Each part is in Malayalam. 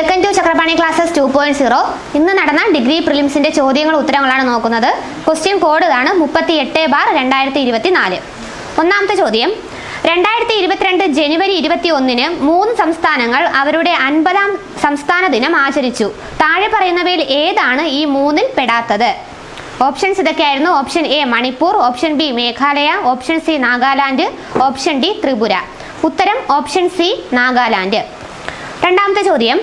Welcome to Chakrapani classes two point zero ഇന്ന് നടന്ന ഡിഗ്രി പ്രിലിംസിന്റെ ചോദ്യങ്ങളും ഉത്തരങ്ങളാണ് നോക്കുന്നത്. ക്വസ്റ്റ്യൻ കോഡ് ആണ് മുപ്പത്തി എട്ട് ബാർ രണ്ടായിരത്തി ഇരുപത്തി നാല് ഒന്നാമത്തെ ചോദ്യം. രണ്ടായിരത്തി ഇരുപത്തിരണ്ട് ജനുവരി ഇരുപത്തി ഒന്നിന് മൂന്ന് സംസ്ഥാനങ്ങൾ അവരുടെ അൻപതാം സംസ്ഥാന ദിനം ആചരിച്ചു. താഴെ പറയുന്നവയിൽ ഏതാണ് ഈ മൂന്നിൽ പെടാത്തത്? ഓപ്ഷൻസ് ഇതൊക്കെയായിരുന്നു. Option A Manipur. Option B Meghalaya. Option C Nagaland. Option D Tripura. ഉത്തരം ഓപ്ഷൻ സി നാഗാലാൻഡ്. രണ്ടാമത്തെ ചോദ്യം.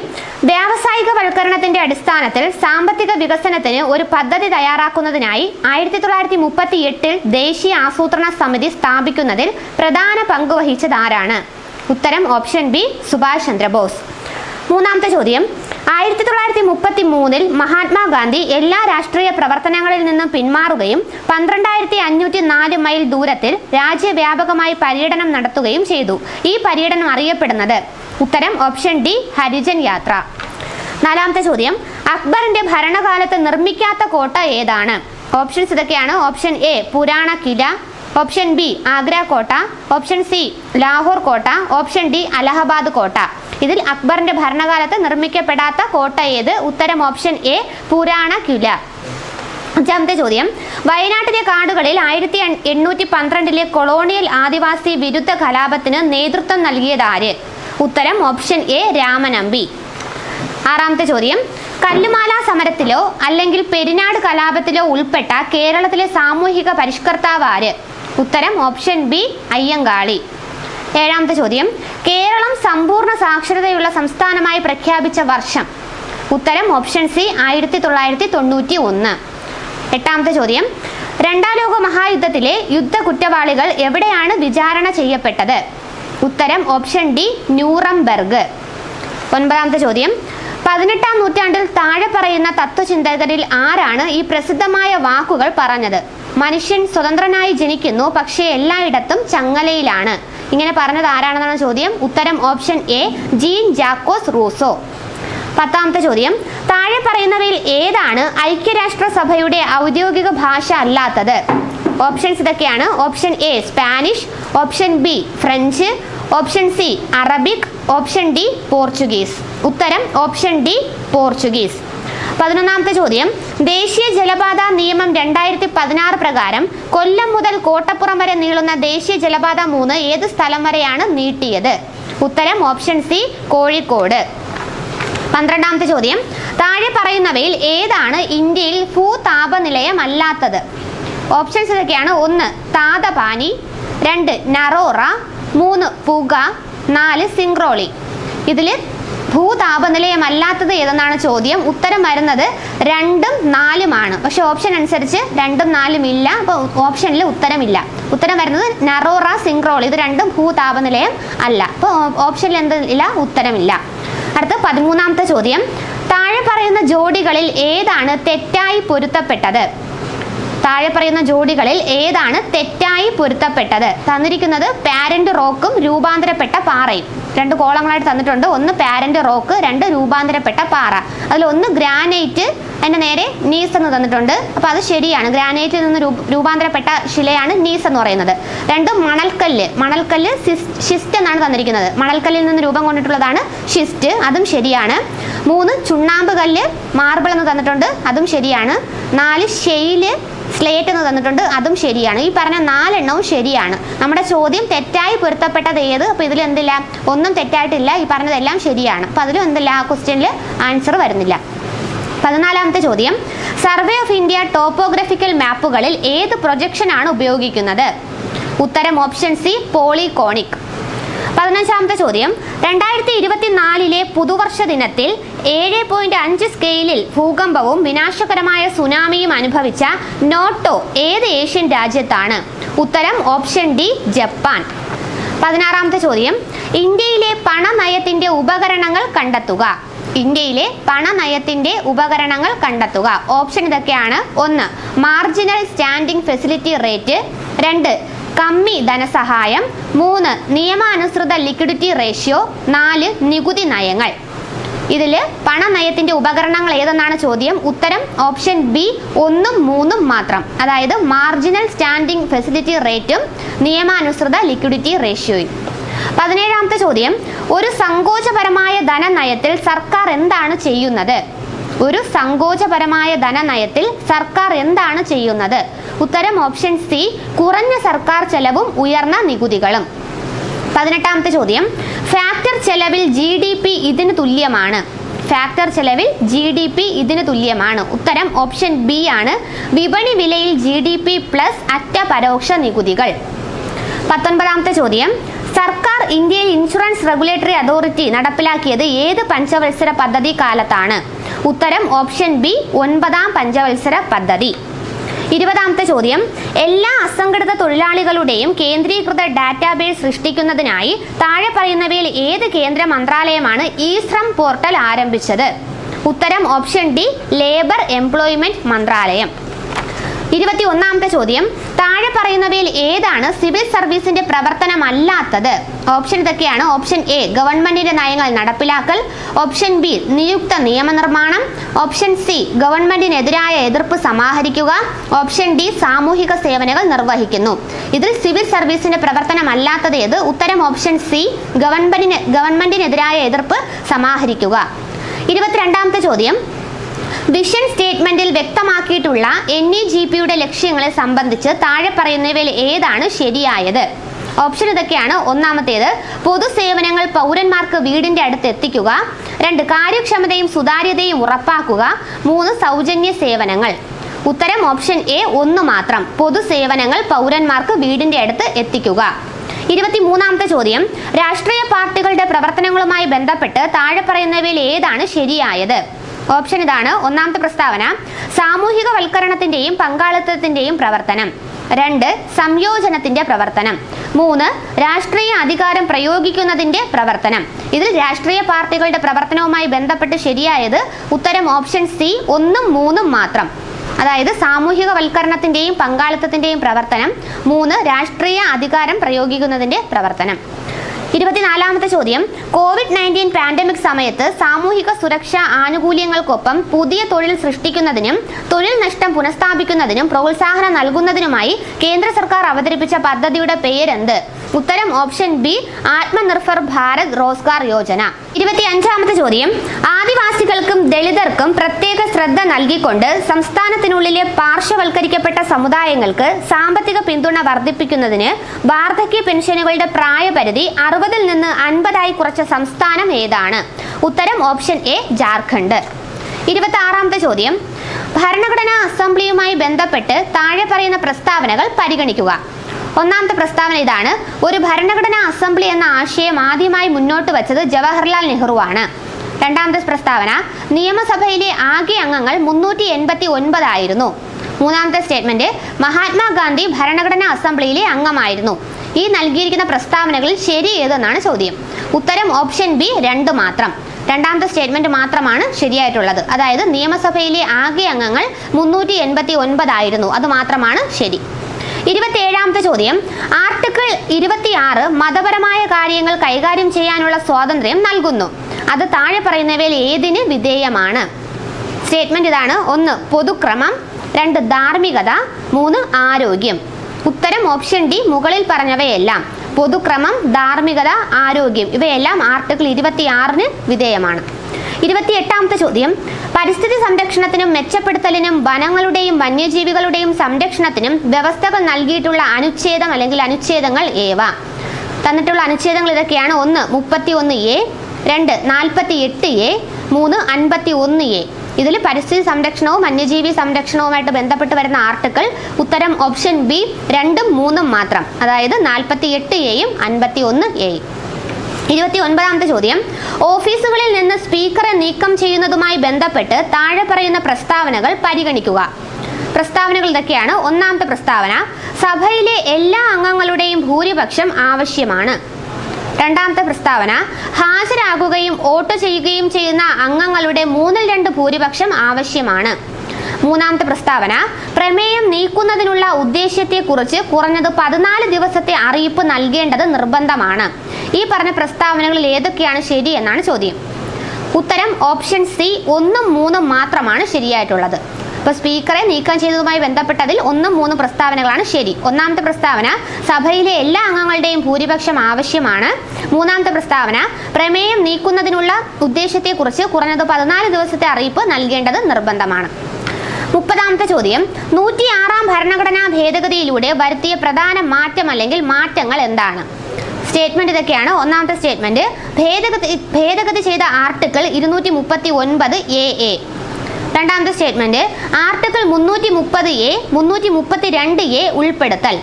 വ്യാവസായിക വൽക്കരണത്തിന്റെ അടിസ്ഥാനത്തിൽ സാമ്പത്തിക വികസനത്തിന് ഒരു പദ്ധതി തയ്യാറാക്കുന്നതിനായി ആയിരത്തി തൊള്ളായിരത്തി മുപ്പത്തി എട്ടിൽ ദേശീയ ആസൂത്രണ സമിതി സ്ഥാപിക്കുന്നതിൽ പ്രധാന പങ്ക് വഹിച്ചത് ആരാണ് ഉത്തരം ഓപ്ഷൻ ബി സുഭാഷ് ചന്ദ്രബോസ്. മൂന്നാമത്തെ ചോദ്യം. ആയിരത്തി തൊള്ളായിരത്തി മുപ്പത്തി മൂന്നിൽ മഹാത്മാഗാന്ധി എല്ലാ രാഷ്ട്രീയ പ്രവർത്തനങ്ങളിൽ നിന്നും പിന്മാറുകയും പന്ത്രണ്ടായിരത്തി അഞ്ഞൂറ്റി നാല് മൈൽ ദൂരത്തിൽ രാജ്യവ്യാപകമായി പര്യടനം നടത്തുകയും ചെയ്തു. ഈ പര്യടനം അറിയപ്പെടുന്നത് ഉത്തരം ഓപ്ഷൻ ഡി ഹരിജൻ യാത്ര. നാലാമത്തെ ചോദ്യം അക്ബറിന്റെ ഭരണകാലത്ത് നിർമ്മിക്കാത്ത കോട്ട ഏതാണ്? ഓപ്ഷൻസ് ഇതൊക്കെയാണ്. ഓപ്ഷൻ എ പുരാണ കില. ഓപ്ഷൻ ബി ആഗ്ര കോട്ട. ഓപ്ഷൻ സി ലാഹോർ കോട്ട. ഓപ്ഷൻ ഡി അലഹബാദ് കോട്ട. ഇതിൽ അക്ബറിന്റെ ഭരണകാലത്ത് നിർമ്മിക്കപ്പെടാത്ത കോട്ട ഏത്? ഉത്തരം ഓപ്ഷൻ എ പുരാണ കില. അഞ്ചാമത്തെ ചോദ്യം വയനാട്ടിലെ കാടുകളിൽ ആയിരത്തി എണ്ണൂറ്റി പന്ത്രണ്ടിലെ കൊളോണിയൽ ആദിവാസി വിരുദ്ധ കലാപത്തിന് നേതൃത്വം നൽകിയതാര് ഉത്തരം ഓപ്ഷൻ എ രാമനമ്പി. ആറാമത്തെ ചോദ്യം കല്ലുമാല സമരത്തിലോ അല്ലെങ്കിൽ പെരിനാട് കലാപത്തിലോ ഉൾപ്പെട്ട കേരളത്തിലെ സാമൂഹിക പരിഷ്കർത്താവ് ആര്? ഉത്തരം ഓപ്ഷൻ ബി അയ്യങ്കാളി. ഏഴാമത്തെ ചോദ്യം കേരളം സമ്പൂർണ സാക്ഷരതയുള്ള സംസ്ഥാനമായി പ്രഖ്യാപിച്ച വർഷം. ഉത്തരം ഓപ്ഷൻ സി ആയിരത്തി തൊള്ളായിരത്തി തൊണ്ണൂറ്റി ഒന്ന് എട്ടാമത്തെ ചോദ്യം രണ്ടാം ലോക മഹായുദ്ധത്തിലെ യുദ്ധ കുറ്റവാളികൾ എവിടെയാണ് വിചാരണ ചെയ്യപ്പെട്ടത്? ഉത്തരം ഓപ്ഷൻ ഡി ന്യൂറംബർഗ്. ഒൻപതാമത്തെ ചോദ്യം. പതിനെട്ടാം നൂറ്റാണ്ടിൽ താഴെ പറയുന്ന തത്വചിന്തകരിൽ ആരാണ് ഈ പ്രസിദ്ധമായ വാക്കുകൾ പറഞ്ഞത്? മനുഷ്യൻ സ്വതന്ത്രനായി ജനിക്കുന്നു പക്ഷേ എല്ലായിടത്തും ചങ്ങലയിലാണ്. ഇങ്ങനെ പറഞ്ഞത് ആരാണെന്നാണ് ചോദ്യം? ഉത്തരം option A Jean Jacques Rousseau. പത്താമത്തെ ചോദ്യം. താഴെ പറയുന്നവയിൽ ഏതാണ് ഐക്യരാഷ്ട്രസഭയുടെ ഔദ്യോഗിക ഭാഷ അല്ലാത്തത്? ഓപ്ഷൻസ് ഇതൊക്കെയാണ്. Option A Spanish. Option B French. Option C Arabic. Option D Portuguese. ഉത്തരം ഓപ്ഷൻ ഡി പോർച്ചുഗീസ്. പതിനൊന്നാമത്തെ ചോദ്യം. ദേശീയ ജലപാത നിയമം രണ്ടായിരത്തി പതിനാറ് പ്രകാരം കൊല്ലം മുതൽ കോട്ടപ്പുറം വരെ നീളുന്ന ദേശീയ ജലപാത മൂന്ന് ഏത് സ്ഥലം വരെയാണ് നീട്ടിയത്? ഉത്തരം ഓപ്ഷൻ സി കോഴിക്കോട്. പന്ത്രണ്ടാമത്തെ ചോദ്യം. താഴെ പറയുന്നവയിൽ ഏതാണ് ഇന്ത്യയിൽ ഭൂതാപനിലയമല്ലാത്തത്? ഓപ്ഷൻസ് ഇതൊക്കെയാണ്. ഒന്ന് താതപാനി. രണ്ട് നറോറ. മൂന്ന് പുക നാല് സിംഗ്രോളി ഇതിൽ ഭൂതാപനിലയമല്ലാത്തത് ഏതെന്നാണ് ചോദ്യം? ഉത്തരം വരുന്നത് രണ്ടും നാലുമാണ്. പക്ഷെ ഓപ്ഷൻ അനുസരിച്ച് രണ്ടും നാലും ഇല്ല. അപ്പോൾ ഓപ്ഷനിൽ ഉത്തരമില്ല. ഉത്തരം വരുന്നത് നറോറ സിങ്ക്രോൾ ഇത് രണ്ടും ഭൂതാപനിലയം അല്ല. അപ്പോൾ ഓപ്ഷനിൽ എന്തില്ല ഉത്തരമില്ല. അടുത്ത പതിമൂന്നാമത്തെ ചോദ്യം. താഴെ പറയുന്ന ജോഡികളിൽ ഏതാണ് തെറ്റായി പൊരുത്തപ്പെട്ടത്? താഴെ പറയുന്ന ജോഡികളിൽ ഏതാണ് തെറ്റായി പൊരുത്തപ്പെട്ടത്? തന്നിരിക്കുന്നത് പാരന്റ് റോക്കും രൂപാന്തരപ്പെട്ട പാറയും. രണ്ട് കോളങ്ങളായിട്ട് തന്നിട്ടുണ്ട്. ഒന്ന് പാരന്റ് റോക്ക് രണ്ട് രൂപാന്തരപ്പെട്ട പാറ. അതിൽ ഒന്ന് ഗ്രാനൈറ്റ് അതിന്റെ നേരെ നീസ് എന്ന് തന്നിട്ടുണ്ട്. അപ്പോൾ അത് ശരിയാണ്. ഗ്രാനൈറ്റിൽ നിന്ന് രൂപാന്തരപ്പെട്ട ശിലയാണ് നീസ് എന്ന് പറയുന്നത്. രണ്ട് മണൽക്കല്ല്. മണൽക്കല്ല് ഷിസ്റ്റ് എന്നാണ് തന്നിരിക്കുന്നത്. മണൽക്കല്ലിൽ നിന്ന് രൂപം കൊണ്ടിട്ടുള്ളതാണ് ഷിസ്റ്റ് അതും ശരിയാണ്. മൂന്ന് ചുണ്ണാമ്പ് കല്ല് മാർബിൾ എന്ന് തന്നിട്ടുണ്ട്. അതും ശരിയാണ്. നാല് ഷെയിൽ സ്ലേറ്റ് എന്ന് തന്നിട്ടുണ്ട്. അതും ശരിയാണ്. ഈ പറഞ്ഞ നാലെണ്ണവും ശരിയാണ്. നമ്മുടെ ചോദ്യം തെറ്റായി പൊരുത്തപ്പെട്ടത് ഏത്? അപ്പോൾ ഇതിൽ എന്തില്ല? ഒന്നും തെറ്റായിട്ടില്ല. ഈ പറഞ്ഞതെല്ലാം ശരിയാണ്. അപ്പോൾ അതിലും എന്തില്ല? ആ ക്വസ്റ്റ്യനിൽ ആൻസർ വരുന്നില്ല. പതിനാലാമത്തെ ചോദ്യം. സർവേ ഓഫ് ഇന്ത്യ ടോപ്പോഗ്രഫിക്കൽ മാപ്പുകളിൽ ഏത് പ്രൊജക്ഷൻ ആണ് ഉപയോഗിക്കുന്നത്? ഉത്തരം ഓപ്ഷൻ സി പോളികോണിക് പതിനഞ്ചാമത്തെ ചോദ്യം. രണ്ടായിരത്തി ഇരുപത്തിനാലിലെ പുതുവർഷ ദിനത്തിൽ ഏഴ് പോയിന്റ് അഞ്ച് സ്കെയിലിൽ ഭൂകമ്പവും വിനാശകരമായ സുനാമിയും അനുഭവിച്ച നോട്ടോ ഏത് ഏഷ്യൻ രാജ്യത്താണ്? ഉത്തരം ഓപ്ഷൻ ഡി ജപ്പാൻ. പതിനാറാമത്തെ ചോദ്യം. ഇന്ത്യയിലെ പണനയത്തിന്റെ ഉപകരണങ്ങൾ കണ്ടെത്തുക. ഇന്ത്യയിലെ പണനയത്തിന്റെ ഉപകരണങ്ങൾ കണ്ടെത്തുക. ഓപ്ഷൻ ഇതൊക്കെയാണ്. ഒന്ന് മാർജിനൽ സ്റ്റാൻഡിംഗ് ഫെസിലിറ്റി റേറ്റ് രണ്ട് കമ്മി ധനസഹായം മൂന്ന് നിയമാനുസൃത ലിക്വിഡിറ്റി റേഷ്യോ നാല് നികുതി നയങ്ങൾ. ഇതിൽ പണനയത്തിന്റെ ഉപകരണങ്ങൾ ഏതെന്നാണ് ചോദ്യം? ഉത്തരം ഓപ്ഷൻ ബി ഒന്നും മൂന്നും മാത്രം. അതായത് മാർജിനൽ സ്റ്റാൻഡിംഗ് ഫെസിലിറ്റി റേറ്റും നിയമാനുസൃത ലിക്വിഡിറ്റി റേഷ്യോയും. പതിനേഴാമത്തെ ചോദ്യം ഒരു സങ്കോചപരമായ ധനനയത്തിൽ സർക്കാർ എന്താണ് ചെയ്യുന്നത്? ഒരു സങ്കോചപരമായ ധനനയത്തിൽ സർക്കാർ എന്താണ് ചെയ്യുന്നത്? ഉത്തരം ഓപ്ഷൻ സി കുറഞ്ഞ സർക്കാർ ചെലവും ഉയർന്ന നികുതികളും. പതിനെട്ടാമത്തെ ചോദ്യം ഫാക്ടർ ചെലവിൽ ജി ഡി പി ഇതിന് തുല്യമാണ്. ഫാക്ടർ ചെലവിൽ ജി ഡി പി ഇതിന് തുല്യമാണ്. ഉത്തരം ഓപ്ഷൻ ബി ആണ്. വിപണി വിലയിൽ ജി ഡി പി പ്ലസ് അറ്റ പരോക്ഷ നികുതികൾ. പത്തൊൻപതാമത്തെ ചോദ്യം സർക്കാർ ഇന്ത്യയിൽ ഇൻഷുറൻസ് റെഗുലേറ്ററി അതോറിറ്റി നടപ്പിലാക്കിയത് ഏത് പഞ്ചവത്സര പദ്ധതി കാലത്താണ്? ഉത്തരം ഓപ്ഷൻ ബി ഒൻപതാം പഞ്ചവത്സര പദ്ധതി. ഇരുപതാമത്തെ ചോദ്യം. എല്ലാ അസംഘടിത തൊഴിലാളികളുടെയും കേന്ദ്രീകൃത ഡാറ്റാബേസ് സൃഷ്ടിക്കുന്നതിനായി താഴെ പറയുന്നവയിൽ ഏത് കേന്ദ്ര മന്ത്രാലയമാണ് ഇ ശ്രം പോർട്ടൽ ആരംഭിച്ചത്? ഉത്തരം ഓപ്ഷൻ ഡി ലേബർ എംപ്ലോയ്മെന്റ് മന്ത്രാലയം. ഇരുപത്തി ഒന്നാമത്തെ ചോദ്യം. താഴെ പറയുന്നവയിൽ ഏതാണ് സിവിൽ സർവീസിന്റെ പ്രവർത്തനമല്ലാത്തത്? ഓപ്ഷൻ ഇതൊക്കെയാണ്. ഓപ്ഷൻ എ ഗവൺമെന്റിന്റെ നയങ്ങൾ നടപ്പിലാക്കൽ. ഓപ്ഷൻ ബി നിയുക്ത നിയമനിർമ്മാണം. ഓപ്ഷൻ സി ഗവൺമെന്റിനെതിരായ എതിർപ്പ് സമാഹരിക്കുക. ഓപ്ഷൻ ഡി സാമൂഹിക സേവനങ്ങൾ നിർവഹിക്കുന്നു. ഇതിൽ സിവിൽ സർവീസിന്റെ പ്രവർത്തനമല്ലാത്തത് ഏത്? ഉത്തരം ഓപ്ഷൻ സി ഗവൺമെന്റിന് ഗവൺമെന്റിനെതിരായ എതിർപ്പ് സമാഹരിക്കുക. ഇരുപത്തിരണ്ടാമത്തെ ചോദ്യം. വിഷൻ സ്റ്റേറ്റ്മെന്റിൽ വ്യക്തമാക്കിയിട്ടുള്ള എൻ ഇ ജി പിയുടെ ലക്ഷ്യങ്ങളെ സംബന്ധിച്ച് താഴെ പറയുന്നവയിൽ ഏതാണ് ശരിയായത്? ഓപ്ഷൻ ഇതൊക്കെയാണ്. ഒന്നാമത്തേത് പൊതുസേവനങ്ങൾ പൗരന്മാർക്ക് വീടിന്റെ അടുത്ത് എത്തിക്കുക. രണ്ട് കാര്യക്ഷമതയും സുതാര്യതയും ഉറപ്പാക്കുക. മൂന്ന് സൗജന്യ സേവനങ്ങൾ. ഉത്തരം ഓപ്ഷൻ എ ഒന്ന് മാത്രം. പൊതുസേവനങ്ങൾ പൗരന്മാർക്ക് വീടിന്റെ അടുത്ത് എത്തിക്കുക. ഇരുപത്തി മൂന്നാമത്തെ ചോദ്യം രാഷ്ട്രീയ പാർട്ടികളുടെ പ്രവർത്തനങ്ങളുമായി ബന്ധപ്പെട്ട് താഴെ പറയുന്നവയിൽ ഏതാണ് ശരിയായത്? ഓപ്ഷൻ ഇതാണ് ഒന്നാമത്തെ പ്രസ്താവന. സാമൂഹികവൽക്കരണത്തിന്റെയും പങ്കാളിത്തത്തിന്റെയും പ്രവർത്തനം. രണ്ട് സംയോജനത്തിന്റെ പ്രവർത്തനം. മൂന്ന് രാഷ്ട്രീയ അധികാരം പ്രയോഗിക്കുന്നതിന്റെ പ്രവർത്തനം. ഇതിൽ രാഷ്ട്രീയ പാർട്ടികളുടെ പ്രവർത്തനവുമായി ബന്ധപ്പെട്ട് ശരിയായത് ഉത്തരം ഓപ്ഷൻ സി ഒന്നും മൂന്നും മാത്രം. അതായത് സാമൂഹികവൽക്കരണത്തിന്റെയും പങ്കാളിത്തത്തിന്റെയും പ്രവർത്തനം. മൂന്ന് രാഷ്ട്രീയ അധികാരം പ്രയോഗിക്കുന്നതിന്റെ പ്രവർത്തനം. ഇരുപത്തിനാലാമത്തെ ചോദ്യം. കോവിഡ് നയന്റീൻ പാൻഡമിക് സമയത്ത് സാമൂഹിക സുരക്ഷാ ആനുകൂല്യങ്ങൾക്കൊപ്പം പുതിയ തൊഴിൽ സൃഷ്ടിക്കുന്നതിനും തൊഴിൽ നഷ്ടം പുനഃസ്ഥാപിക്കുന്നതിനും പ്രോത്സാഹനം നൽകുന്നതിനുമായി കേന്ദ്ര സർക്കാർ അവതരിപ്പിച്ച പദ്ധതിയുടെ പേരെന്ത്? ഉത്തരം ഓപ്ഷൻ ബി ആത്മനിർഭർ ഭാരത് റോസ്ഗാർ യോജന. ഇരുപത്തി അഞ്ചാമത്തെ ചോദ്യം. ആദിവാസികൾക്കും ദളിതർക്കും പ്രത്യേക ശ്രദ്ധ നൽകിക്കൊണ്ട് സംസ്ഥാനത്തിനുള്ളിലെ പാർശ്വവൽക്കരിക്കപ്പെട്ട സമുദായങ്ങൾക്ക് സാമ്പത്തിക പിന്തുണ വർദ്ധിപ്പിക്കുന്നതിന് വാർദ്ധക്യ പെൻഷനുകളുടെ പ്രായപരിധി അറുപതിൽ നിന്ന് അൻപതായി കുറച്ച സംസ്ഥാനം ഏതാണ്? ഉത്തരം ഓപ്ഷൻ എ ജാർഖണ്ഡ്. ഇരുപത്തി ആറാമത്തെ ചോദ്യം. ഭരണഘടനാ അസംബ്ലിയുമായി ബന്ധപ്പെട്ട് താഴെ പറയുന്ന പ്രസ്താവനകൾ പരിഗണിക്കുക. ഒന്നാമത്തെ പ്രസ്താവന ഇതാണ്. ഒരു ഭരണഘടനാ അസംബ്ലി എന്ന ആശയം ആദ്യമായി മുന്നോട്ട് വച്ചത് ജവഹർലാൽ നെഹ്റുവാണ് രണ്ടാമത്തെ പ്രസ്താവന നിയമസഭയിലെ ആകെ അംഗങ്ങൾ മുന്നൂറ്റി എൺപത്തി ഒൻപതായിരുന്നു മൂന്നാമത്തെ സ്റ്റേറ്റ്മെന്റ് മഹാത്മാഗാന്ധി ഭരണഘടനാ അസംബ്ലിയിലെ അംഗമായിരുന്നു. ഈ നൽകിയിരിക്കുന്ന പ്രസ്താവനകളിൽ ശരി ഏതെന്നാണ് ചോദ്യം. ഉത്തരം ഓപ്ഷൻ ബി രണ്ട് മാത്രം. രണ്ടാമത്തെ സ്റ്റേറ്റ്മെന്റ് മാത്രമാണ് ശരിയായിട്ടുള്ളത്. അതായത് നിയമസഭയിലെ ആകെ അംഗങ്ങൾ മുന്നൂറ്റി എൺപത്തി ഒൻപതായിരുന്നു അത് മാത്രമാണ് ശരി. ഇരുപത്തിയേഴാമത്തെ ചോദ്യം. ആർട്ടിക്കിൾ ഇരുപത്തിയാറ് മതപരമായ കാര്യങ്ങൾ കൈകാര്യം ചെയ്യാനുള്ള സ്വാതന്ത്ര്യം നൽകുന്നു. അത് താഴെ പറയുന്നവയിൽ ഏതിന് വിധേയമാണ്? സ്റ്റേറ്റ്മെന്റ് ഇതാണ്. ഒന്ന് പൊതുക്രമം. രണ്ട് ധാർമ്മികത. മൂന്ന് ആരോഗ്യം. ഉത്തരം ഓപ്ഷൻ ഡി മുകളിൽ പറഞ്ഞവയെല്ലാം. പൊതുക്രമം ധാർമ്മികത ആരോഗ്യം. ഇവയെല്ലാം ആർട്ടിക്കിൾ ഇരുപത്തിയാറിന് വിധേയമാണ്. ഇരുപത്തിയെട്ടാമത്തെ ചോദ്യം. പരിസ്ഥിതി സംരക്ഷണത്തിനും മെച്ചപ്പെടുത്തലിനും വനങ്ങളുടെയും വന്യജീവികളുടെയും സംരക്ഷണത്തിനും വ്യവസ്ഥകൾ നൽകിയിട്ടുള്ള അനുച്ഛേദം അല്ലെങ്കിൽ അനുച്ഛേദങ്ങൾ ഏവ? തന്നിട്ടുള്ള അനുച്ഛേദങ്ങൾ ഇതൊക്കെയാണ്. ഒന്ന് മുപ്പത്തി ഒന്ന് എ രണ്ട് നാൽപ്പത്തി എട്ട് എ മൂന്ന് അൻപത്തി ഒന്ന് എ. ഇതിൽ പരിസ്ഥിതി സംരക്ഷണവും വന്യജീവി സംരക്ഷണവുമായിട്ട് ബന്ധപ്പെട്ട് വരുന്ന ആർട്ടിക്കിൾ ഉത്തരം ഓപ്ഷൻ ബി രണ്ടും മൂന്നും മാത്രം. അതായത് നാൽപ്പത്തി എട്ട് എയും അൻപത്തി ഒന്ന് എയും. ഇരുപത്തി ഒൻപതാമത്തെ ചോദ്യം. ഓഫീസുകളിൽ നിന്ന് സ്പീക്കറെ നീക്കം ചെയ്യുന്നതുമായി ബന്ധപ്പെട്ട് താഴെ പറയുന്ന പ്രസ്താവനകൾ പരിഗണിക്കുക. പ്രസ്താവനകൾ ഇതൊക്കെയാണ്. ഒന്നാമത്തെ പ്രസ്താവന സഭയിലെ എല്ലാ അംഗങ്ങളുടെയും ഭൂരിപക്ഷം ആവശ്യമാണ്. രണ്ടാമത്തെ പ്രസ്താവന ഹാജരാകുകയും വോട്ട് ചെയ്യുകയും ചെയ്യുന്ന അംഗങ്ങളുടെ മൂന്നിൽ രണ്ട് ഭൂരിപക്ഷം ആവശ്യമാണ്. മൂന്നാമത്തെ പ്രസ്താവന പ്രമേയം നീക്കുന്നതിനുള്ള ഉദ്ദേശ്യത്തെക്കുറിച്ച് കുറഞ്ഞത് പതിനാല് ദിവസത്തെ അറിയിപ്പ് നൽകേണ്ടത് നിർബന്ധമാണ്. ഈ പറഞ്ഞ പ്രസ്താവനകളിൽ ഏതൊക്കെയാണ് ശരി എന്നാണ് ചോദ്യം. ഉത്തരം ഓപ്ഷൻ സി ഒന്നും മൂന്നും മാത്രമാണ് ശരിയായിട്ടുള്ളത്. അപ്പോൾ സ്പീക്കറെ നീക്കം ചെയ്തതുമായി ബന്ധപ്പെട്ടതിൽ ഒന്നും മൂന്ന് പ്രസ്താവനകളാണ് ശരി. ഒന്നാമത്തെ പ്രസ്താവന സഭയിലെ എല്ലാ അംഗങ്ങളുടെയും ഭൂരിപക്ഷം ആവശ്യമാണ്. മൂന്നാമത്തെ പ്രസ്താവന പ്രമേയം നീക്കുന്നതിനുള്ള ഉദ്ദേശത്തെക്കുറിച്ച് കുറഞ്ഞത് പതിനാല് ദിവസത്തെ അറിയിപ്പ് നൽകേണ്ടത് നിർബന്ധമാണ്. മുപ്പതാമത്തെ ചോദ്യം. നൂറ്റിയാറാം ഭരണഘടനാ ഭേദഗതിയിലൂടെ വരുത്തിയ പ്രധാന മാറ്റം അല്ലെങ്കിൽ മാറ്റങ്ങൾ എന്താണ്? സ്റ്റേറ്റ്മെന്റ് ഇതൊക്കെയാണ്. ഒന്നാമത്തെ സ്റ്റേറ്റ്മെന്റ് ഭേദഗതി ഭേദഗതി ചെയ്ത ആർട്ടിക്കിൾ ഇരുന്നൂറ്റി മുപ്പത്തി ഒൻപത് എ എ. രണ്ടാമത്തെ സ്റ്റേറ്റ്മെന്റ് ആർട്ടിക്കിൾ മുന്നൂറ്റി മുപ്പത് എ മുന്നൂറ്റി മുപ്പത്തി രണ്ട് എ ഉൾപ്പെടുത്തൽ.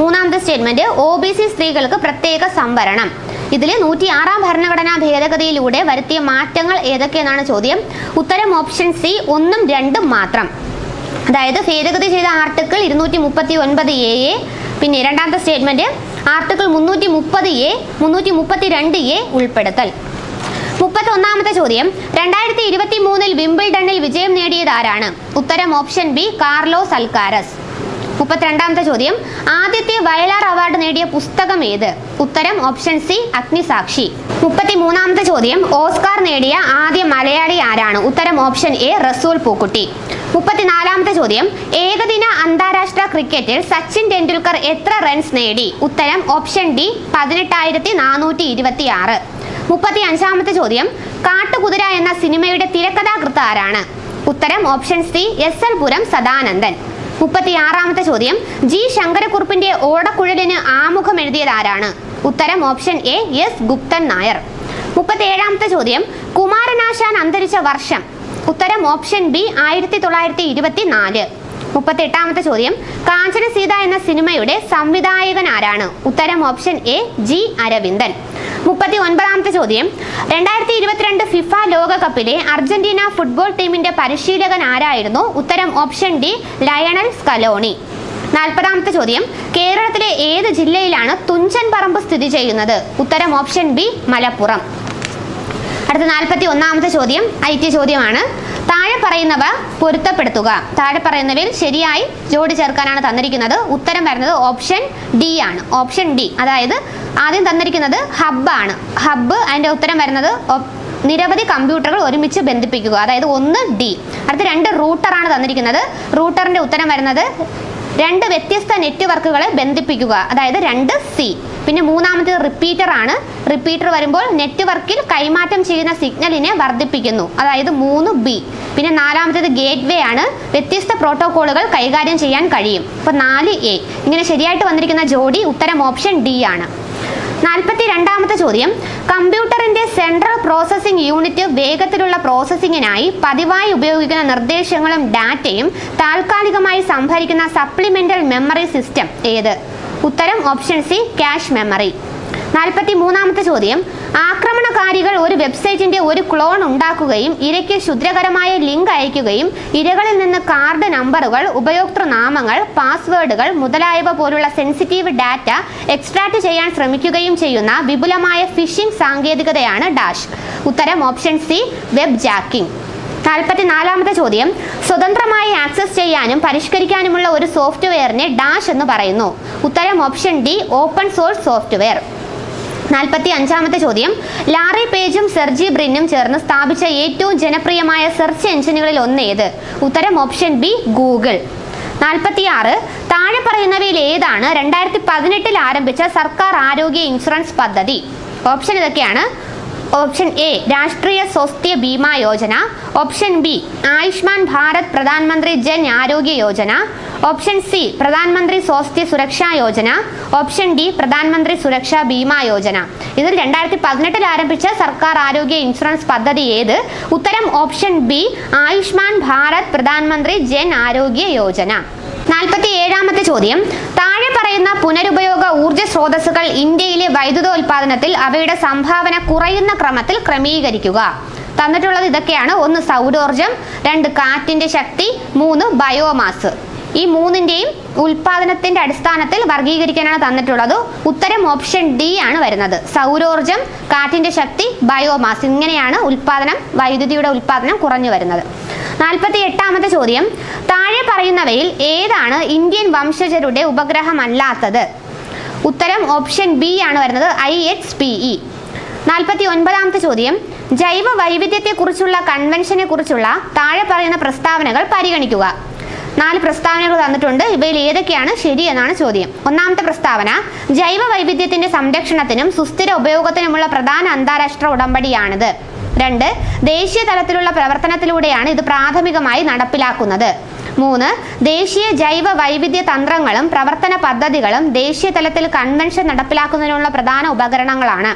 മൂന്നാമത്തെ സ്റ്റേറ്റ്മെന്റ് ഒ ബി സി സ്ത്രീകൾക്ക് പ്രത്യേക സംവരണം. ഇതിൽ നൂറ്റി ആറാം ഭരണഘടനാ ഭേദഗതിയിലൂടെ വരുത്തിയ മാറ്റങ്ങൾ ഏതൊക്കെയെന്നാണ് ചോദ്യം. ഉത്തരം ഓപ്ഷൻ സി ഒന്നും രണ്ടും മാത്രം. അതായത് ഭേദഗതി ചെയ്ത ആർട്ടിക്കിൾ ഇരുന്നൂറ്റി മുപ്പത്തി ഒൻപത് എ എ പിന്നെ രണ്ടാമത്തെ സ്റ്റേറ്റ്മെന്റ് ആർട്ടിക്കിൾ മുന്നൂറ്റി മുപ്പത് എ മുന്നൂറ്റി മുപ്പത്തി രണ്ട് എ ഉൾപ്പെടുത്തൽ. മുപ്പത്തി ഒന്നാമത്തെ ചോദ്യം രണ്ടായിരത്തി ഇരുപത്തി മൂന്നിൽ വിംബിൾഡണിൽ വിജയം നേടിയത് ആരാണ്? ഉത്തരം ഓപ്ഷൻ ബി കാർലോസ് അൽക്കാരസ് മുപ്പത്തിരണ്ടാമത്തെ ചോദ്യം. ആദ്യത്തെ വയലാർ അവാർഡ് നേടിയ പുസ്തകം ഏത്? ഉത്തരം ഓപ്ഷൻ സി അഗ്നിസാക്ഷി. മുപ്പത്തി മൂന്നാമത്തെ ചോദ്യം. ഓസ്കാർ നേടിയ ആദ്യ മലയാളി ആരാണ്? ഉത്തരം ഓപ്ഷൻ എ റസൂൽ പൂക്കുട്ടി. മുപ്പത്തിനാലാമത്തെ ചോദ്യം. ഏകദിന അന്താരാഷ്ട്ര ക്രിക്കറ്റിൽ സച്ചിൻ ടെണ്ടുൽക്കർ എത്ര റൺസ് നേടി? ഉത്തരം ഓപ്ഷൻ ഡി പതിനെട്ടായിരത്തി നാനൂറ്റി ഇരുപത്തി ആറ് മുപ്പത്തി അഞ്ചാമത്തെ ചോദ്യം. കാട്ടുകുതിര എന്ന സിനിമയുടെ തിരക്കഥാകൃത്ത് ആരാണ്? ഉത്തരം option C S L Puram Sadanandan. മുപ്പത്തി ആറാമത്തെ ചോദ്യം. ജി ശങ്കരക്കുറുപ്പിന്റെ ഓടക്കുഴലിന് ആമുഖം എഴുതിയത് ആരാണ്? ഉത്തരം option A S Guptan Nair. മുപ്പത്തി ഏഴാമത്തെ ചോദ്യം. കുമാരനാശാൻ അന്തരിച്ച വർഷം. ഉത്തരം ഓപ്ഷൻ ബി ആയിരത്തി തൊള്ളായിരത്തി ഇരുപത്തി നാല് മുപ്പത്തി എട്ടാമത്തെ ചോദ്യം. കാഞ്ചന സീത എന്ന സിനിമയുടെ സംവിധായകൻ ആരാണ്? ഉത്തരം ഓപ്ഷൻ എ ജി അരവിന്ദൻ. മുപ്പത്തി ഒൻപതാമത്തെ ചോദ്യം. രണ്ടായിരത്തി ഇരുപത്തിരണ്ട് ഫിഫ ലോകകപ്പിലെ അർജന്റീന ഫുട്ബോൾ ടീമിന്റെ പരിശീലകൻ ആരായിരുന്നു? ഉത്തരം ഓപ്ഷൻ ഡി ലയണൽ സ്കലോണി. നാൽപ്പതാമത്തെ ചോദ്യം. കേരളത്തിലെ ഏത് ജില്ലയിലാണ് തുഞ്ചൻ പറമ്പ് സ്ഥിതി ചെയ്യുന്നത്? ഉത്തരം ഓപ്ഷൻ ബി മലപ്പുറം. അടുത്ത നാൽപ്പത്തി ഒന്നാമത്തെ ചോദ്യം ഐ ടി ചോദ്യമാണ്. താഴെ പറയുന്നവ പൊരുത്തപ്പെടുത്തുക. താഴെ പറയുന്നവയിൽ ശരിയായി ജോഡി ചേർക്കാനാണ് തന്നിരിക്കുന്നത്. ഉത്തരം വരുന്നത് ഓപ്ഷൻ ഡി ആണ്. ഓപ്ഷൻ ഡി അതായത് ആദ്യം തന്നിരിക്കുന്നത് ഹബ്ബാണ് ഹബ്ബ് അതിന്റെ ഉത്തരം വരുന്നത് നിരവധി കമ്പ്യൂട്ടറുകൾ ഒരുമിച്ച് ബന്ധിപ്പിക്കുക. അതായത് ഒന്ന് ഡി. അടുത്ത രണ്ട് റൂട്ടറാണ് തന്നിരിക്കുന്നത്. റൂട്ടറിന്റെ ഉത്തരം വരുന്നത് രണ്ട് വ്യത്യസ്ത നെറ്റ്വർക്കുകളെ ബന്ധിപ്പിക്കുക. അതായത് രണ്ട് സി. പിന്നെ മൂന്നാമത്തേത് റിപ്പീറ്റർ ആണ്. റിപ്പീറ്റർ വരുമ്പോൾ നെറ്റ്വർക്കിൽ കൈമാറ്റം ചെയ്യുന്ന സിഗ്നലിനെ വർദ്ധിപ്പിക്കുന്നു. അതായത് മൂന്ന് ബി പിന്നെ നാലാമത്തേത് ഗേറ്റ് വേ ആണ്. വ്യത്യസ്ത പ്രോട്ടോകോളുകൾ കൈകാര്യം ചെയ്യാൻ കഴിയും. അപ്പോൾ നാല് എ ഇങ്ങനെ ശരിയായിട്ട് വന്നിരിക്കുന്ന ജോഡി ഉത്തരം ഓപ്ഷൻ ഡി ആണ്. നാൽപ്പത്തി രണ്ടാമത്തെ ചോദ്യം. കമ്പ്യൂട്ടറിന്റെ സെൻട്രൽ പ്രോസസ്സിംഗ് യൂണിറ്റ് വേഗത്തിലുള്ള പ്രോസസ്സിങ്ങിനായി പതിവായി ഉപയോഗിക്കുന്ന നിർദ്ദേശങ്ങളും ഡാറ്റയും താൽക്കാലികമായി സംഭരിക്കുന്ന സപ്ലിമെന്റൽ മെമ്മറി സിസ്റ്റം ഏത്? ഉത്തരം ഓപ്ഷൻ സി ക്യാഷ് മെമ്മറി. നാൽപ്പത്തി മൂന്നാമത്തെ ചോദ്യം. ആക്രമണകാരികൾ ഒരു വെബ്സൈറ്റിന്റെ ഒരു ക്ലോൺ ഉണ്ടാക്കുകയും ഇരയ്ക്ക് ക്ഷുദ്രകരമായ ലിങ്ക് അയക്കുകയും ഇരകളിൽ നിന്ന് കാർഡ് നമ്പറുകൾ ഉപയോക്തൃനാമങ്ങൾ പാസ്വേഡുകൾ മുതലായവ പോലുള്ള സെൻസിറ്റീവ് ഡാറ്റ എക്സ്ട്രാക്ട് ചെയ്യാൻ ശ്രമിക്കുകയും ചെയ്യുന്ന വിപുലമായ ഫിഷിംഗ് സാങ്കേതികതയാണ് ഡാഷ്. ഉത്തരം ഓപ്ഷൻ സി വെബ് ജാക്കിംഗ്. നാൽപ്പത്തിനാലാമത്തെ ചോദ്യം. സ്വതന്ത്രമായി ആക്സസ് ചെയ്യാനും പരിഷ്കരിക്കാനുമുള്ള ഒരു സോഫ്റ്റ്വെയറിനെ ഡാഷ് എന്ന് പറയുന്നു. ഉത്തരം option D open source software നാൽപ്പത്തി അഞ്ചാമത്തെ ചോദ്യം ലാറി പേജും സെർജി ബ്രിന്നും ചേർന്ന് സ്ഥാപിച്ച ഏറ്റവും ജനപ്രിയമായ സെർച്ച് എഞ്ചിനുകളിൽ ഒന്ന് ഏത്? ഉത്തരം ഓപ്ഷൻ ബി ഗൂഗിൾ നാൽപ്പത്തിയാറ്. താഴെ പറയുന്നവയിൽ ഏതാണ്? രണ്ടായിരത്തി പതിനെട്ടിൽ ആരംഭിച്ച സർക്കാർ ആരോഗ്യ ഇൻഷുറൻസ് പദ്ധതി. ഓപ്ഷൻ ഇതൊക്കെയാണ്. Option A Rashtriya Swasthya Bima Yojana. Option B Ayushman Bharat Pradhan Mantri Jan Arogya Yojana. Option C പ്രധാനമന്ത്രി സ്വാസ്ഥ്യ സുരക്ഷാ യോജന. ഓപ്ഷൻ ഡി പ്രധാനമന്ത്രി സുരക്ഷാ ബീമാ യോജന. ഇതിൽ രണ്ടായിരത്തി പതിനെട്ടിൽ ആരംഭിച്ച സർക്കാർ ആരോഗ്യ ഇൻഷുറൻസ് പദ്ധതി ഏത്? ഉത്തരം ഓപ്ഷൻ ബി ആയുഷ്മാൻ ഭാരത് പ്രധാനമന്ത്രി ജൻ ആരോഗ്യ യോജന. നാൽപ്പത്തി ഏഴാമത്തെ ചോദ്യം. താഴെ പറയുന്ന പുനരുപയോഗ ഊർജ സ്രോതസ്സുകൾ ഇന്ത്യയിലെ വൈദ്യുതോൽപാദനത്തിൽ അവയുടെ സംഭാവന കുറയുന്ന ക്രമത്തിൽ ക്രമീകരിക്കുക. തന്നിട്ടുള്ളത് ഇതൊക്കെയാണ്. ഒന്ന് സൗരോർജം രണ്ട് കാറ്റിന്റെ ശക്തി മൂന്ന് ബയോമാസ്. ഈ മൂന്നിന്റെയും ഉൽപാദനത്തിന്റെ അടിസ്ഥാനത്തിൽ വർഗീകരിക്കാനാണ് തന്നിട്ടുള്ളത്. ഉത്തരം ഓപ്ഷൻ ഡി ആണ് വരുന്നത്. സൗരോർജം കാറ്റിന്റെ ശക്തി ബയോമാസ് ഇങ്ങനെയാണ് ഉൽപാദനം വൈദ്യുതിയുടെ ഉൽപാദനം കുറഞ്ഞു വരുന്നത്. നാൽപ്പത്തി എട്ടാമത്തെ ചോദ്യം. താഴെ പറയുന്നവയിൽ ഏതാണ് ഇന്ത്യൻ വംശജരുടെ ഉപഗ്രഹമല്ലാത്തത്? ഉത്തരം ഓപ്ഷൻ ബി ആണ് വരുന്നത് ഐ എച്ച് പി ഇ. നാൽപ്പത്തി ഒൻപതാമത്തെ ചോദ്യം. ജൈവ വൈവിധ്യത്തെക്കുറിച്ചുള്ള കൺവെൻഷനെ കുറിച്ചുള്ള താഴെ പറയുന്ന പ്രസ്താവനകൾ പരിഗണിക്കുക. നാല് പ്രസ്താവനകൾ തന്നിട്ടുണ്ട് ഇവയിൽ ഏതൊക്കെയാണ് ശരി എന്നാണ് ചോദ്യം. ഒന്നാമത്തെ പ്രസ്താവന ജൈവ വൈവിധ്യത്തിന്റെ സംരക്ഷണത്തിനും സുസ്ഥിര ഉപയോഗത്തിനുമുള്ള പ്രധാന അന്താരാഷ്ട്ര ഉടമ്പടിയാണിത്. രണ്ട് ദേശീയ തലത്തിലുള്ള പ്രവർത്തനത്തിലൂടെയാണ് ഇത് പ്രാഥമികമായി നടപ്പിലാക്കുന്നത്. മൂന്ന് ദേശീയ ജൈവ വൈവിധ്യ തന്ത്രങ്ങളും പ്രവർത്തന പദ്ധതികളും ദേശീയ തലത്തിൽ കൺവെൻഷൻ നടപ്പിലാക്കുന്നതിനുള്ള പ്രധാന ഉപകരണങ്ങളാണ്.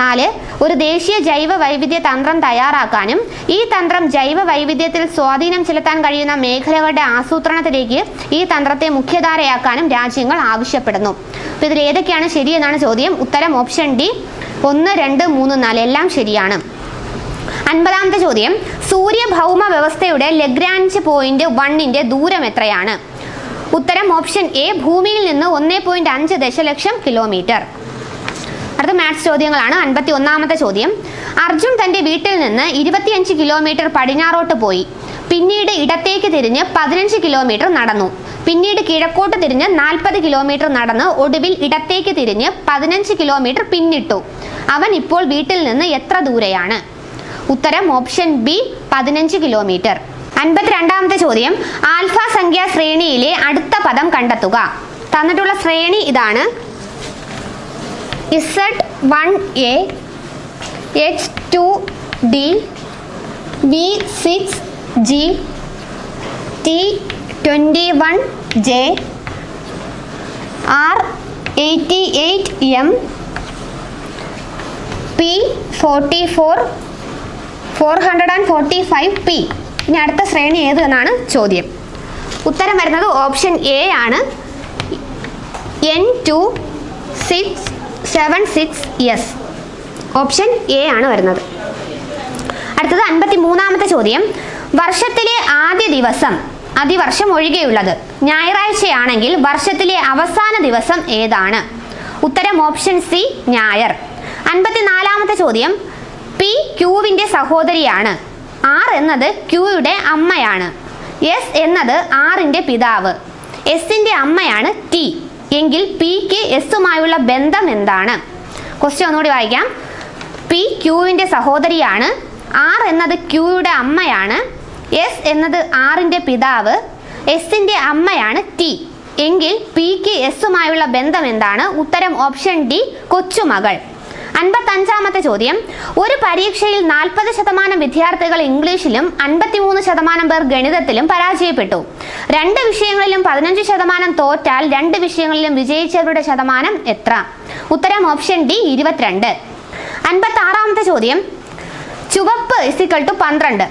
നാല് ഒരു ദേശീയ ജൈവ വൈവിധ്യ തന്ത്രം തയ്യാറാക്കാനും ഈ തന്ത്രം ജൈവ വൈവിധ്യത്തിൽ സ്വാധീനം ചെലുത്താൻ കഴിയുന്ന മേഖലകളുടെ ആസൂത്രണത്തിലേക്ക് ഈ തന്ത്രത്തെ മുഖ്യധാരയാക്കാനും രാജ്യങ്ങൾ ആവശ്യപ്പെടുന്നു. ഇതിൽ ഏതൊക്കെയാണ് ശരിയെന്നാണ് ചോദ്യം. ഉത്തരം ഓപ്ഷൻ ഡി ഒന്ന് രണ്ട് മൂന്ന് നാല് എല്ലാം ശരിയാണ്. അൻപതാമത്തെ ചോദ്യം. സൂര്യഭൗമ വ്യവസ്ഥയുടെ ലഗ്രാഞ്ച് പോയിന്റ് വണ്ണിന്റെ ദൂരം എത്രയാണ്? ഉത്തരം ഓപ്ഷൻ എ ഭൂമിയിൽ നിന്ന് ഒന്നേ പോയിന്റ് അഞ്ച് ദശലക്ഷം കിലോമീറ്റർ അടുത്ത മാത്സ് ചോദ്യങ്ങളാണ്. അൻപത്തി ഒന്നാമത്തെ ചോദ്യം. അർജുൻ തന്റെ വീട്ടിൽ നിന്ന് ഇരുപത്തിയഞ്ച് കിലോമീറ്റർ പടിഞ്ഞാറോട്ട് പോയി. പിന്നീട് ഇടത്തേക്ക് തിരിഞ്ഞ് പതിനഞ്ച് കിലോമീറ്റർ നടന്നു. പിന്നീട് കിഴക്കോട്ട് തിരിഞ്ഞ് നാൽപ്പത് കിലോമീറ്റർ നടന്ന് ഒടുവിൽ ഇടത്തേക്ക് തിരിഞ്ഞ് പതിനഞ്ച് കിലോമീറ്റർ പിന്നിട്ടു. അവൻ ഇപ്പോൾ വീട്ടിൽ നിന്ന് എത്ര ദൂരെയാണ്? ഉത്തരം ഓപ്ഷൻ ബി പതിനഞ്ച് കിലോമീറ്റർ. അൻപത്തിരണ്ടാമത്തെ ചോദ്യം ആൽഫ സംഖ്യാ ശ്രേണിയിലെ അടുത്ത പദം കണ്ടെത്തുക. തന്നിട്ടുള്ള ശ്രേണി ഇതാണ് Z one A H two D V six G T twenty one J R eighty eight M P forty four four hundred and forty five P. ഇനി അടുത്ത ശ്രേണി ഏത് എന്നാണ് ചോദ്യം. ഉത്തരം വരുന്നത് ഓപ്ഷൻ എ ആണ്. N two six seven six S. Option A ആണ് വരുന്നത്. അടുത്തത് അൻപത്തി മൂന്നാമത്തെ ചോദ്യം. വർഷത്തിലെ ആദ്യ ദിവസം അതിവർഷം ഒഴികെയുള്ളത് ഞായറാഴ്ചയാണെങ്കിൽ വർഷത്തിലെ അവസാന ദിവസം ഏതാണ്? ഉത്തരം ഓപ്ഷൻ സി ഞായർ. അൻപത്തിനാലാമത്തെ ചോദ്യം. പി ക്യൂവിന്റെ സഹോദരിയാണ്. ആർ എന്നത് ക്യൂയുടെ അമ്മയാണ്. എസ് എന്നത് ആറിന്റെ പിതാവ്. എസിന്റെ അമ്മയാണ് ടി എങ്കിൽ പിക്ക് എസുമായുള്ള ബന്ധം എന്താണ്? ക്വസ്റ്റ്യൻ ഒന്നുകൂടി വായിക്കാം. പി ക്യൂവിന്റെ സഹോദരിയാണ്. ആർ എന്നത് ക്യൂയുടെ അമ്മയാണ്. എസ് എന്നത് ആറിന്റെ പിതാവ്. എസിന്റെ അമ്മയാണ് ടി എങ്കിൽ പി പിക്ക് എസുമായുള്ള ബന്ധം എന്താണ്? ഉത്തരം ഓപ്ഷൻ ഡി കൊച്ചുമകൾ. അൻപത്തഞ്ചാമത്തെ ചോദ്യം. ഒരു പരീക്ഷയിൽ നാൽപ്പത് ശതമാനം വിദ്യാർത്ഥികൾ ഇംഗ്ലീഷിലും അൻപത്തിമൂന്ന് ശതമാനം പേർ ഗണിതത്തിലും പരാജയപ്പെട്ടു. രണ്ട് വിഷയങ്ങളിലും പതിനഞ്ച് ശതമാനം തോറ്റാൽ രണ്ട് വിഷയങ്ങളിലും വിജയിച്ചവരുടെ ശതമാനം എത്ര? ഉത്തരം ഓപ്ഷൻ ഡി ഇരുപത്തിരണ്ട്. അൻപത്തി ആറാമത്തെ ചോദ്യം. ചുവപ്പ് ഇസിക്കൽ ടു പന്ത്രണ്ട്.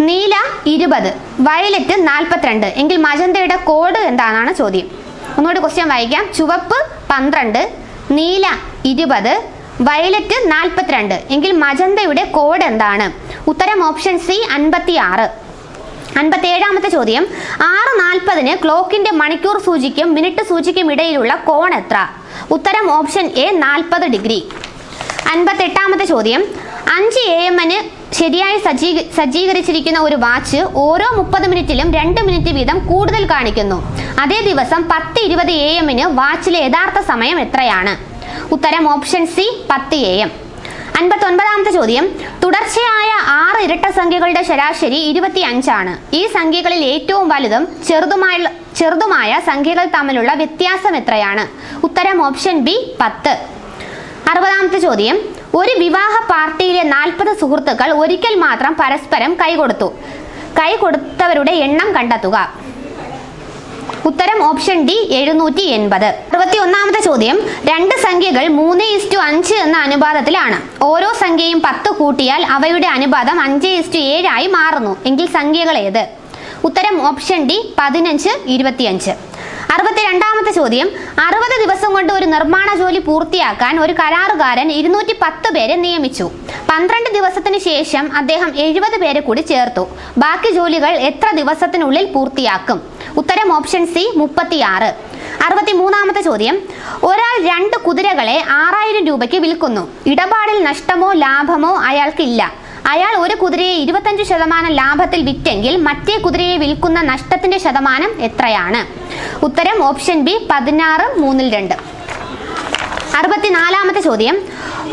നീല ഇരുപത്. വയലറ്റ് നാൽപ്പത്തിരണ്ട്. എങ്കിൽ മജന്തയുടെ കോഡ് എന്താണെന്നാണ് ചോദ്യം. ഒന്നുകൂടി ക്വസ്റ്റ്യൻ വായിക്കാം. ചുവപ്പ് പന്ത്രണ്ട് നീല ഇരുപത് വയലറ്റ് നാൽപ്പത്തിരണ്ട്. എങ്കിൽ മജന്തയുടെ കോഡ് എന്താണ്? ഉത്തരം ഓപ്ഷൻ സി അൻപത്തി ആറ് അൻപത്തേഴാമത്തെ ചോദ്യം. ആറ് നാൽപ്പതിന് ക്ലോക്കിന്റെ മണിക്കൂർ സൂചിക്കും മിനിറ്റ് സൂചിക്കും ഇടയിലുള്ള കോൺ എത്ര? ഉത്തരം ഓപ്ഷൻ എ നാൽപ്പത് ഡിഗ്രി. അൻപത്തെട്ടാമത്തെ ചോദ്യം. അഞ്ച് എ എമ്മിന് ശരിയായി സജ്ജീ സജ്ജീകരിച്ചിരിക്കുന്ന ഒരു വാച്ച് ഓരോ മുപ്പത് മിനിറ്റിലും രണ്ട് മിനിറ്റ് വീതം കൂടുതൽ കാണിക്കുന്നു. അതേ ദിവസം പത്ത് ഇരുപത് എ എമ്മിന് വാച്ചിലെ യഥാർത്ഥ സമയം എത്രയാണ്? ഉത്തരം ഓപ്ഷൻ സി പത്ത് എ എം. അൻപത്തൊൻപതാമത്തെ ചോദ്യം. തുടർച്ചയായ ആറ് ഇരട്ട സംഖ്യകളുടെ ശരാശരി ഇരുപത്തി അഞ്ചാണ് ഈ സംഖ്യകളിൽ ഏറ്റവും വലുതും ചെറുതുമായ ചെറുതുമായ സംഖ്യകൾ തമ്മിലുള്ള വ്യത്യാസം എത്രയാണ്? ഉത്തരം ഓപ്ഷൻ ബി പത്ത്. അറുപതാമത്തെ ചോദ്യം. ഒരു വിവാഹ പാർട്ടിയിലെ നാൽപ്പത് സുഹൃത്തുക്കൾ ഒരിക്കൽ മാത്രം പരസ്പരം കൈകൊടുത്തു. കൈ കൊടുത്തവരുടെ എണ്ണം കണ്ടെത്തുക. ഉത്തരം ഓപ്ഷൻ ഡി എഴുന്നൂറ്റി എൺപത്. അറുപത്തി ഒന്നാമത്തെ ചോദ്യം രണ്ട് സംഖ്യകൾ മൂന്ന് ഇസ്റ്റു അഞ്ച് എന്ന അനുപാതത്തിലാണ്. ഓരോ സംഖ്യയും പത്ത് കൂട്ടിയാൽ അവയുടെ അനുപാതം അഞ്ച് ഇസ്റ്റു ഏഴായി മാറുന്നു. എങ്കിൽ സംഖ്യകൾ ഏത്? ഉത്തരം ഓപ്ഷൻ ഡി പതിനഞ്ച് ഇരുപത്തിയഞ്ച്. അറുപത്തിരണ്ടാമത്തെ ചോദ്യം അറുപത് ദിവസം കൊണ്ട് ഒരു നിർമ്മാണ ജോലി പൂർത്തിയാക്കാൻ ഒരു കരാറുകാരൻ ഇരുന്നൂറ്റി പത്ത് പേരെ നിയമിച്ചു. പന്ത്രണ്ട് ദിവസത്തിന് ശേഷം അദ്ദേഹം എഴുപത് പേരെ കൂടി ചേർത്തു. ബാക്കി ജോലികൾ എത്ര ദിവസത്തിനുള്ളിൽ പൂർത്തിയാക്കും? ഉത്തരം ഓപ്ഷൻ സി മുപ്പത്തിയാറ്. അറുപത്തി മൂന്നാമത്തെ ചോദ്യം. ഒരാൾ രണ്ട് കുതിരകളെ ആറായിരം രൂപയ്ക്ക് വിൽക്കുന്നു. ഇടപാടിൽ നഷ്ടമോ ലാഭമോ അയാൾക്കില്ല. അയാൾ ഒരു കുതിരയെ ഇരുപത്തഞ്ച് ശതമാനം ലാഭത്തിൽ വിറ്റെങ്കിൽ മറ്റേ കുതിരയെ വിൽക്കുന്ന നഷ്ടത്തിന്റെ ശതമാനം എത്രയാണ്? ഉത്തരം ഓപ്ഷൻ ബി പതിനാറ് മൂന്നിൽ രണ്ട്. അറുപത്തിനാലാമത്തെ ചോദ്യം.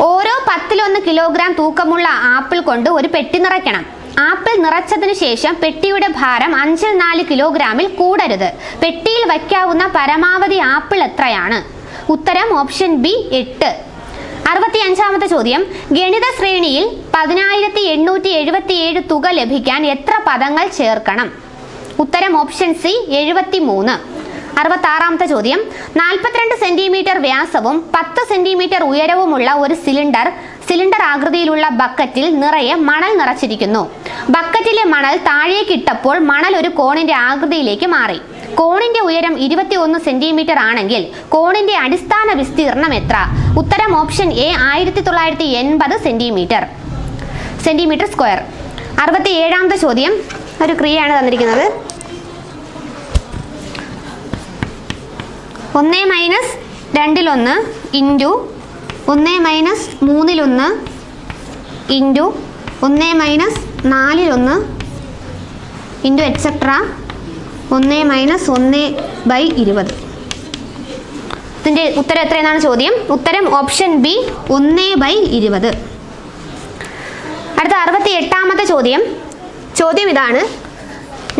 ഓരോ പത്തിലൊന്ന് കിലോഗ്രാം തൂക്കമുള്ള ആപ്പിൾ കൊണ്ട് ഒരു പെട്ടി നിറയ്ക്കണം. ആപ്പിൾ നിറച്ചതിനു ശേഷം പെട്ടിയുടെ ഭാരം അഞ്ചിൽ നാല് കിലോഗ്രാമിൽ കൂടരുത്. പെട്ടിയിൽ വയ്ക്കാവുന്ന പരമാവധി ആപ്പിൾ എത്രയാണ്? ഉത്തരം ഓപ്ഷൻ ബി എട്ട്. അറുപത്തി അഞ്ചാമത്തെ ചോദ്യം. ഗണിത ശ്രേണിയിൽ പതിനായിരത്തി എണ്ണൂറ്റി എഴുപത്തി ഏഴ് തുക ലഭിക്കാൻ എത്ര പദങ്ങൾ ചേർക്കണം? ഉത്തരം ഓപ്ഷൻ സി എഴുപത്തി മൂന്ന് അറുപത്തി ആറാമത്തെ ചോദ്യം. നാൽപ്പത്തിരണ്ട് സെന്റിമീറ്റർ വ്യാസവും പത്ത് സെന്റിമീറ്റർ ഉയരവുമുള്ള ഒരു സിലിണ്ടർ സിലിണ്ടർ ആകൃതിയിലുള്ള ബക്കറ്റിൽ നിറയെ മണൽ നിറച്ചിരിക്കുന്നു. ബക്കറ്റിലെ മണൽ താഴേക്കിട്ടപ്പോൾ മണൽ ഒരു കോണിന്റെ ആകൃതിയിലേക്ക് മാറി. കോണിന്റെ ഉയരം ഇരുപത്തി ഒന്ന് സെന്റിമീറ്റർ ആണെങ്കിൽ കോണിന്റെ അടിസ്ഥാന വിസ്തീർണം എത്ര? ഉത്തരം ഓപ്ഷൻ എ ആയിരത്തി തൊള്ളായിരത്തി എൺപത് സെന്റിമീറ്റർ. Centimetre square. അറുപത്തി ഏഴാമത്തെ ചോദ്യം. ഒരു ക്രിയയാണ് തന്നിരിക്കുന്നത്. ഒന്ന് മൈനസ് രണ്ടിലൊന്ന് ഇന്റു ഒന്ന് മൈനസ് മൂന്നിലൊന്ന് ഇന്റു ഒന്ന് മൈനസ് നാലിലൊന്ന് ഇന്റു എക്സെട്ര ഒന്ന് മൈനസ് ഒന്ന് ബൈ ഇരുപത്. ഇതിന്റെ ഉത്തരം എത്രയെന്നാണ് ചോദ്യം? ഉത്തരം ഓപ്ഷൻ ബി ഒന്ന് ബൈ ഇരുപത്. അടുത്ത അറുപത്തി എട്ടാമത്തെ ചോദ്യം. ചോദ്യം ഇതാണ്.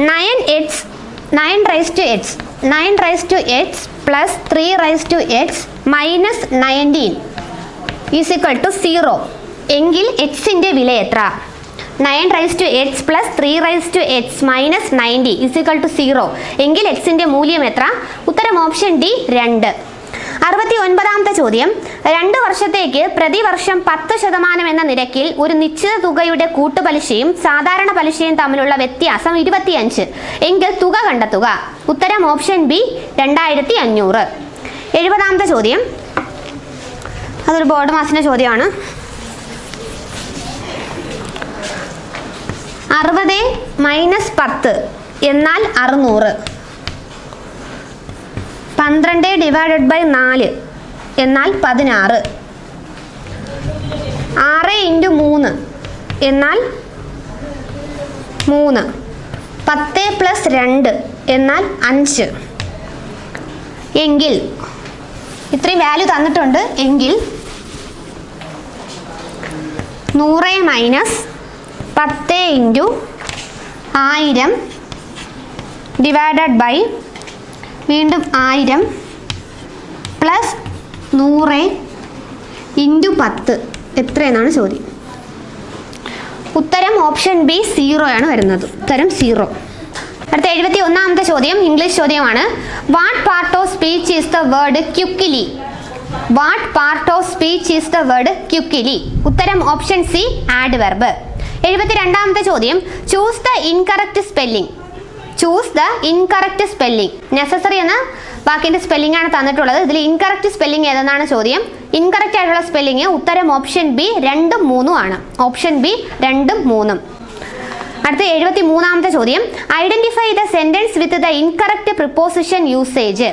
Nine x nine raise to x nine raise to x plus three raise to x minus nineteen is equal to zero എങ്കിൽ എക്സിന്റെ വില എത്ര? Nine raise to x plus three raise to x minus ninety is to zero എങ്കിൽ എക്സിന്റെ മൂല്യം എത്ര? ഉത്തരം ഓപ്ഷൻ ഡി രണ്ട്. അറുപത്തി ഒൻപതാമത്തെ ചോദ്യം. രണ്ട് വർഷത്തേക്ക് പ്രതിവർഷം പത്ത് ശതമാനം എന്ന നിരക്കിൽ ഒരു നിശ്ചിത തുകയുടെ കൂട്ടുപലിശയും സാധാരണ പലിശയും തമ്മിലുള്ള വ്യത്യാസം ഇരുപത്തിയഞ്ച്. എങ്കിൽ തുക കണ്ടെത്തുക. ഉത്തരം ഓപ്ഷൻ ബി രണ്ടായിരത്തി അഞ്ഞൂറ് എഴുപതാമത്തെ ചോദ്യം. അതൊരു ബോർഡ് മാസിന്റെ ചോദ്യമാണ്. അറുപത് മൈനസ് പത്ത് എന്നാൽ അറുന്നൂറ് പന്ത്രണ്ട് ഡിവൈഡഡ് ബൈ നാല് എന്നാൽ പതിനാറ്. ആറ് ഇന്റു മൂന്ന് എന്നാൽ മൂന്ന്. പത്ത് പ്ലസ് രണ്ട് എന്നാൽ അഞ്ച്. എങ്കിൽ ഇത്രയും വാല്യൂ തന്നിട്ടുണ്ട്. എങ്കിൽ നൂറ് മൈനസ് പത്ത് ഇന്റു ആയിരം ഡിവൈഡഡ് ബൈ വീണ്ടും ആയിരം പ്ലസ് നൂറ് ഇന്റു പത്ത്. എത്രയെന്നാണ് ചോദ്യം. ഉത്തരം ഓപ്ഷൻ ബി സീറോ ആണ് വരുന്നത്. ഉത്തരം സീറോ അടുത്ത എഴുപത്തി ഒന്നാമത്തെ ചോദ്യം ഇംഗ്ലീഷ് ചോദ്യമാണ്. What part of speech is the word quickly what part of speech is the word quickly ഉത്തരം ഓപ്ഷൻ സി ആഡ് വെർബ് എഴുപത്തിരണ്ടാമത്തെ ചോദ്യം. Choose the incorrect spelling choose the incorrect spelling necessary എന്ന വാക്കിന്റെ സ്പെല്ലിംഗ് ആണ് തന്നിട്ടുള്ളത്. ഇതിൽ ഇൻകറക്റ്റ് സ്പെല്ലിംഗ് ഏതെന്നാണ് ചോദ്യം? ഇൻകറക്റ്റ് ആയിട്ടുള്ള സ്പെല്ലിംഗ് ഉത്തരം ഓപ്ഷൻ ബി രണ്ടും മൂന്നും ആണ്. ഓപ്ഷൻ ബി രണ്ടും മൂന്നും. അടുത്ത എഴുപത്തി മൂന്നാമത്തെ ചോദ്യം. Identify the sentence with the incorrect preposition usage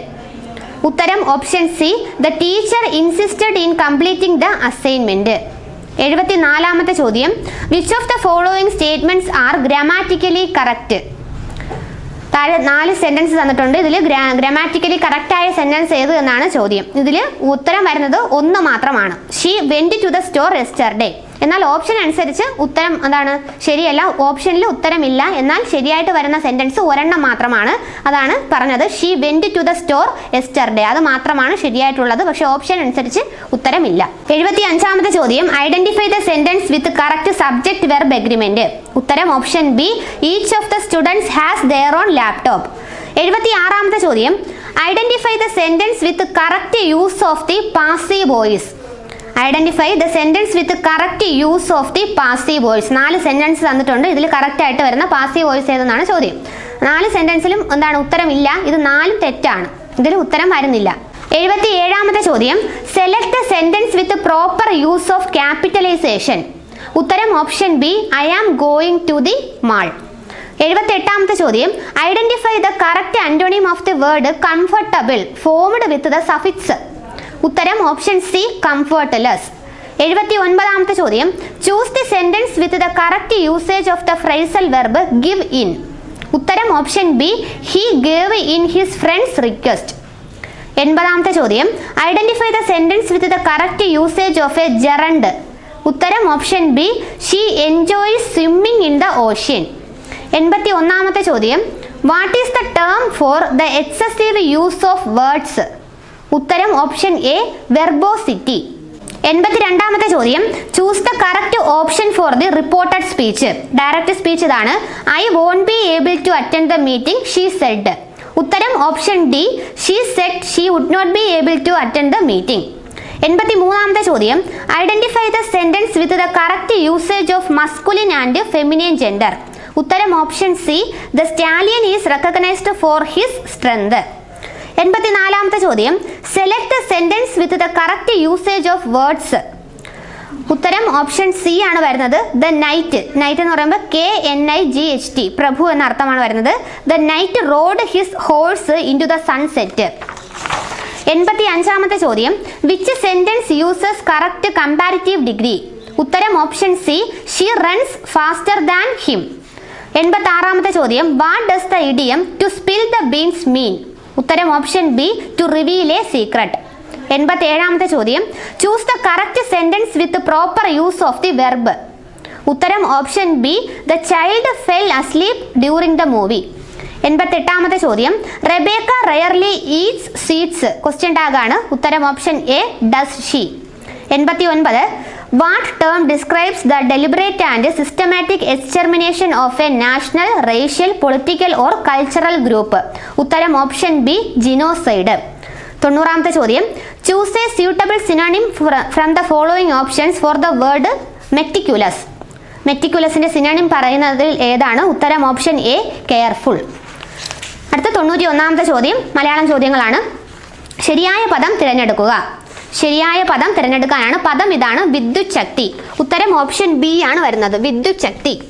ഉത്തരം option C the teacher insisted in completing the assignment എഴുപത്തിനാലാമത്തെ ചോദ്യം which of the following statements are grammatically correct താഴെ നാല് സെന്റൻസ് തന്നിട്ടുണ്ട്. ഇതിൽ ഗ്രാമാറ്റിക്കലി കറക്റ്റ് ആയ സെന്റൻസ് ഏത് എന്നാണ് ചോദ്യം. ഇതിൽ ഉത്തരം വരുന്നത് ഒന്ന് മാത്രമാണ്. She went to the store yesterday എന്നാൽ ഓപ്ഷൻ അനുസരിച്ച് ഉത്തരം എന്താണ്? ശരിയല്ല ഓപ്ഷനിൽ ഉത്തരമില്ല. എന്നാൽ ശരിയായിട്ട് വരുന്ന സെന്റൻസ് ഒരെണ്ണം മാത്രമാണ്. അതാണ് പറഞ്ഞത്. She went to the store yesterday അത് മാത്രമാണ് ശരിയായിട്ടുള്ളത്. പക്ഷേ ഓപ്ഷൻ അനുസരിച്ച് ഉത്തരമില്ല. എഴുപത്തി അഞ്ചാമത്തെ ചോദ്യം. Identify the sentence with correct subject verb agreement ഉത്തരം option B each of the students has their own laptop എഴുപത്തി ആറാമത്തെ ചോദ്യം. Identify the sentence with correct use of the passive voice identify the sentence with correct use of the passive voice നാല് സെന്റൻസ് തന്നിട്ടുണ്ട്. ഇതിൽ കറക്റ്റ് ആയിട്ട് വരുന്ന പാസീവ് വോയിസ് ഏതെന്നാണ് ചോദ്യം. നാല് സെന്റൻസിലും എന്താണ് ഉത്തരമില്ല? ഇത് നാലും തെറ്റാണ്. ഇതിൽ ഉത്തരം വരുന്നില്ല. എഴുപത്തി ഏഴാമത്തെ ചോദ്യം select sentence with proper use of capitalization ഉത്തരം option B I am going to the mall എഴുപത്തി എട്ടാമത്തെ ചോദ്യം. Identify the correct antonym of the word comfortable formed with the suffix ഉത്തരം ഓപ്ഷൻ സി കംഫർട്ട്ലെസ്. എഴുപത്തി ഒൻപതാമത്തെ ചോദ്യം. Choose the sentence with the correct usage of the phrasal verb give in ഉത്തരം option B he gave in his friend's request എൺപതാമത്തെ ചോദ്യം. Identify the sentence with the correct usage of a gerund ഉത്തരം option B she enjoy swimming in the ocean എൺപത്തി ഒന്നാമത്തെ ചോദ്യം. What is the term for the excessive use of words ഉത്തരം ഓപ്ഷൻ എ വെർബോസിറ്റി. എൺപത്തി രണ്ടാമത്തെ ചോദ്യം choose the correct option for the reported speech direct speech ഇതാണ്. I won't be able to attend the meeting she said ഉത്തരം option D she said she would not be able to attend the meeting എൺപത്തി മൂന്നാമത്തെ ചോദ്യം identify the sentence with the correct usage of masculine and feminine gender ഉത്തരം option C the stallion is recognised for his strength എൺപത്തിനാലാമത്തെ ചോദ്യം. Select sentence with the correct usage of words ഉത്തരം ഓപ്ഷൻ സി ആണ് വരുന്നത്. ദ നൈറ്റ് നൈറ്റ് എന്ന് പറയുമ്പോൾ K N I G H T പ്രഭു എന്ന അർത്ഥമാണ് വരുന്നത്. The knight rode his horse into the sunset എൺപത്തി അഞ്ചാമത്തെ ചോദ്യം. Which sentence uses correct comparative degree ഉത്തരം option C she runs faster than him എൺപത്തി ആറാമത്തെ ചോദ്യം. What does the idiom to spill the beans mean ഉത്തരം option B to reveal a secret എൺപത്തി ഏഴാമത്തെ ചോദ്യം. Choose the correct sentence with proper use of the verb ഉത്തരം option B the child fell asleep during the movie എൺപത്തെട്ടാമത്തെ ചോദ്യം. Rebecca rarely eats sweets question ടാഗാണ് ഉത്തരം ഓപ്ഷൻ എ ഡസ് ഷീ എൺപത്തി ഒൻപത് what term describes the deliberate and systematic extermination of a national racial political or cultural group ഉത്തരം ഓപ്ഷൻ ബി ജിനോസൈഡ് തൊണ്ണൂറാമത്തെ ചോദ്യം. Choose a suitable synonym from the following options for the word meticulous മെറ്റിക്യുലസിന്റെ synonym പറയുന്നതിൽ ഏതാണ്? ഉത്തരം ഓപ്ഷൻ എ കെയർഫുൾ അടുത്ത തൊണ്ണൂറ്റി ഒന്നാമത്തെ ചോദ്യം. മലയാളം ചോദ്യങ്ങളാണ്. ശരിയായ പദം തിരഞ്ഞെടുക്കുക. ശരിയായ പദം തിരഞ്ഞെടുക്കാനാണ്. പദം ഇതാണ് വിദ്യുത് ശക്തി. ഉത്തരം ഓപ്ഷൻ ബി ആണ് വരുന്നത്. വിദ്യുത് ശക്തി.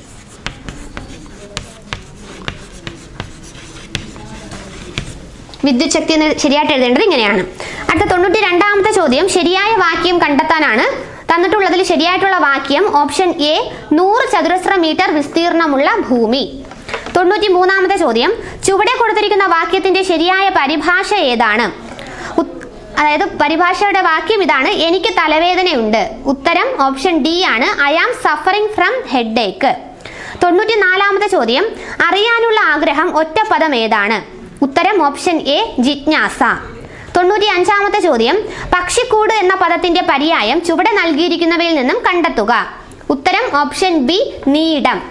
വിദ്യുത് ശക്തി എന്ന് ശരിയായിട്ട് എഴുതേണ്ടത് ഇങ്ങനെയാണ്. അടുത്ത തൊണ്ണൂറ്റി രണ്ടാമത്തെ ചോദ്യം. ശരിയായ വാക്യം കണ്ടെത്താനാണ്. തന്നിട്ടുള്ളതിൽ ശരിയായിട്ടുള്ള വാക്യം ഓപ്ഷൻ എ നൂറ് ചതുരശ്ര മീറ്റർ വിസ്തീർണമുള്ള ഭൂമി. തൊണ്ണൂറ്റി മൂന്നാമത്തെ ചോദ്യം. ചുവടെ കൊടുത്തിരിക്കുന്ന വാക്യത്തിന്റെ ശരിയായ പരിഭാഷ ഏതാണ്? അതായത് പരിഭാഷയുടെ വാക്യം ഇതാണ്. എനിക്ക് തലവേദനയുണ്ട്. ഉത്തരം ഓപ്ഷൻ ഡി ആണ്. I am suffering from headache തൊണ്ണൂറ്റി നാലാമത്തെ ചോദ്യം. അറിയാനുള്ള ആഗ്രഹം ഒറ്റ പദം ഏതാണ്? ഉത്തരം ഓപ്ഷൻ എ ജിജ്ഞാസ. തൊണ്ണൂറ്റി അഞ്ചാമത്തെ ചോദ്യം. പക്ഷിക്കൂട് എന്ന പദത്തിന്റെ പര്യായം ചുവടെ നൽകിയിരിക്കുന്നവയിൽ നിന്നും കണ്ടെത്തുക. ഉത്തരം ഓപ്ഷൻ ബി നീടം.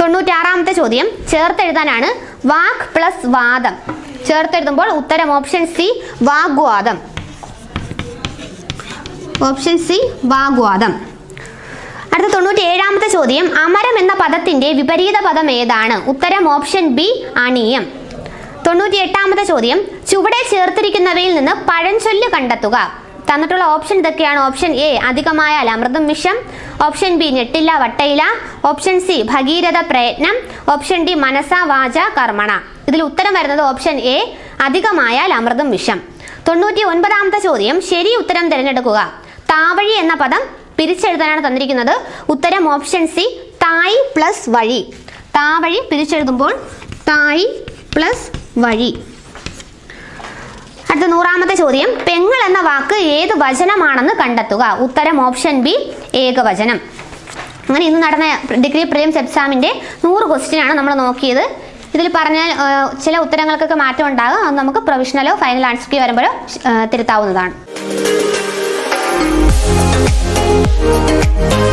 തൊണ്ണൂറ്റാറാമത്തെ ചോദ്യം. ചേർത്തെഴുതാനാണ് വാക് പ്ലസ് വാദം. ചേർത്തെഴുതുമ്പോൾ ഉത്തരം ഓപ്ഷൻ സി വാഗ്വാദം. ഓപ്ഷൻ സി വാഗ്വാദം. അടുത്ത തൊണ്ണൂറ്റി ഏഴാമത്തെ ചോദ്യം അമരം എന്ന പദത്തിന്റെ വിപരീത പദം ഏതാണ്? ഉത്തരം ഓപ്ഷൻ ബി അണിയം. തൊണ്ണൂറ്റി എട്ടാമത്തെ ചോദ്യം ചുവടെ ചേർത്തിരിക്കുന്നവയിൽ നിന്ന് പഴഞ്ചൊല്ല് കണ്ടെത്തുക. തന്നിട്ടുള്ള ഓപ്ഷൻ ഇതൊക്കെയാണ്. ഓപ്ഷൻ എ അധികമായാൽ അമൃതം വിഷം. ഓപ്ഷൻ ബി ഞെട്ടില്ല വട്ടയില. ഓപ്ഷൻ സി ഭഗീരഥ പ്രയത്നം. ഓപ്ഷൻ ഡി മനസ വാച കർമ്മണ. ഇതിൽ ഉത്തരം വരുന്നത് ഓപ്ഷൻ എ അധികമായാൽ അമൃതം വിഷം. തൊണ്ണൂറ്റി ഒൻപതാമത്തെ ചോദ്യം ശരി ഉത്തരം തിരഞ്ഞെടുക്കുക. താവഴി എന്ന പദം പിരിച്ചെഴുതാനാണ് തന്നിരിക്കുന്നത്. ഉത്തരം ഓപ്ഷൻ സി തായ് പ്ലസ് വഴി. താവഴി പിരിച്ചെഴുതുമ്പോൾ തായ് പ്ലസ് വഴി. അടുത്ത നൂറാമത്തെ ചോദ്യം. പെങ്ങൾ എന്ന വാക്ക് ഏത് വചനമാണെന്ന് കണ്ടെത്തുക. ഉത്തരം ഓപ്ഷൻ ബി ഏകവചനം. അങ്ങനെ ഇന്ന് നടന്ന ഡിഗ്രി പ്രിലിംസ് എക്സാമിന്റെ നൂറ് ക്വസ്റ്റ്യൻ ആണ് നമ്മൾ നോക്കിയത്. ഇതിൽ പറഞ്ഞ ചില ഉത്തരങ്ങൾക്കൊക്കെ മാറ്റം ഉണ്ടാകും. അത് നമുക്ക് പ്രൊവിഷണലോ ഫൈനൽ ആൻസർ കീ വരുമ്പോഴോ തിരുത്താവുന്നതാണ്. Thank you.